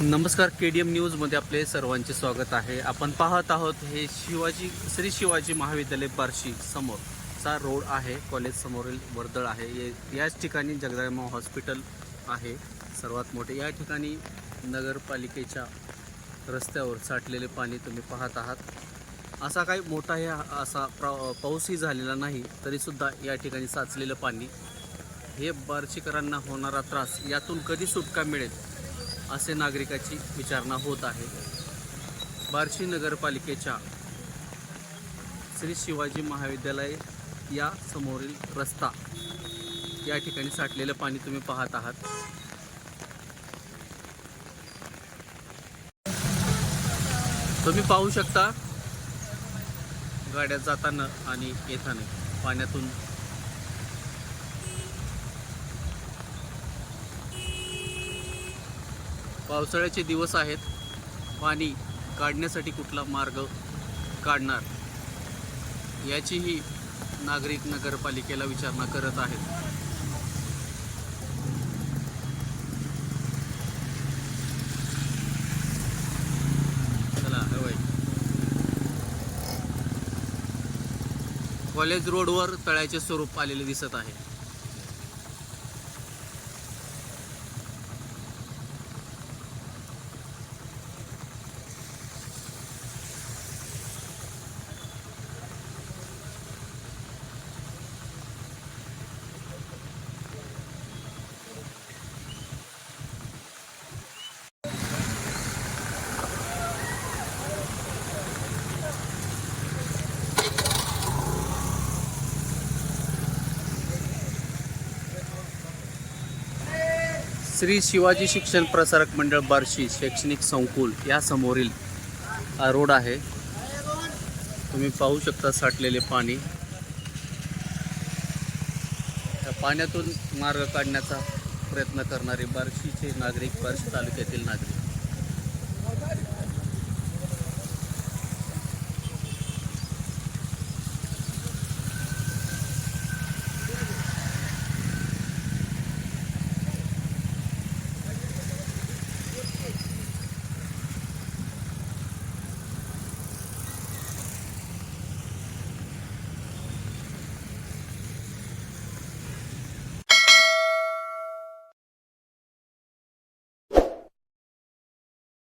नमस्कार के D M न्यूजमध्ये आपले सर्वांचे स्वागत आहे. आपण पाहत आहोत हे शिवाजी श्री शिवाजी महाविद्यालय बार्शी समोर चा रोड आहे. कॉलेज समोरील वर्दळ आहे. याच ठिकाणी जगदंबा हॉस्पिटल आहे. सर्वात मोठे या ठिकाणी नगरपालिकेच्या रस्त्यावर साठलेले पाणी तुम्ही पाहत आहात. असा काही मोठा हे असा पाऊसही झालेला नाही तरीसुद्धा या ठिकाणी साचलेलं पाणी. हे बार्शीकरांना होणारा त्रास यातून कधी सुटका मिळेल? असे नागरिकाची विचारणा होत आहे. बार्शी नगरपालिकेच्या श्री शिवाजी महाविद्यालय या समोरील रस्ता या ठिकाणी साठलेलं पाणी तुम्ही पाहत आहात. तुम्ही पाहू शकता गाड्या जाताना आणि येताना पाण्यातून पावसाळ्याचे दिवस आहेत. पाणी काढण्यासाठी कुठला मार्ग काढणार? याचीही नागरिक नगरपालिकेला विचारणा करत आहेत. चला कॉलेज रोडवर तळ्याचे स्वरूप आलेले दिसत आहे. श्री शिवाजी शिक्षण प्रसारक मंडळ बार्शी शैक्षणिक संकुल या समोरील रोड आहे. तुम्ही पाहू शकता साठलेले पाणी. या पाण्यातून मार्ग काढण्याचा प्रयत्न करणारे बार्शीचे नागरिक बार्शी तालुक्यातील नागरिक.